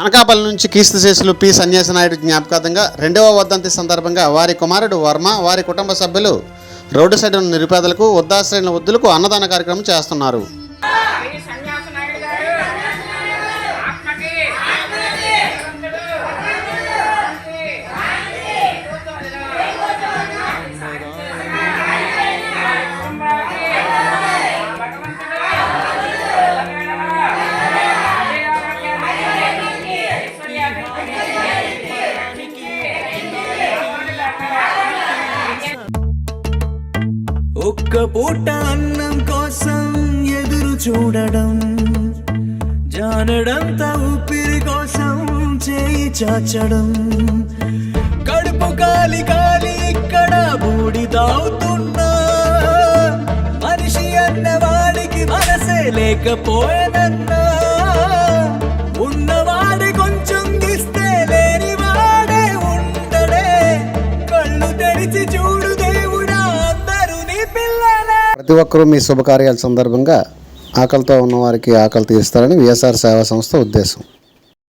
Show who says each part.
Speaker 1: అనకాపల్లి నుంచి కీర్తి శేషులు పి. సన్యాసి నాయుడు జ్ఞాపకార్థంగా రెండవ వర్ధంతి సందర్భంగా వారి కుమారుడు వర్మ వారి కుటుంబ సభ్యులు రోడ్డు సైడ్ ఉన్న నిరుపేదలకు వృద్ధాశ్రయణ వృద్ధులకు అన్నదాన కార్యక్రమం చేస్తున్నారు.
Speaker 2: ఒక్క పూట అన్నం కోసం ఎదురు చూడడం జానడంత ఊపిరి కోసం చేయి చాచడం. కడుపు కాలి కాలి ఇక్కడ బూడి తాగుతున్నా మనిషి అన్నవాడికి మనసే లేకపోయేనన్నా ఉన్నవాడి కొంచెం ఇస్తే లేనివాడే ఉండడే. కళ్ళు తెరిచి
Speaker 1: ప్రతి ఒక్కరూ మీ శుభకార్యాల సందర్భంగా ఆకలితో ఉన్నవారికి ఆకలి తీస్తారని విఎస్ఆర్ సేవా సంస్థ ఉద్దేశం.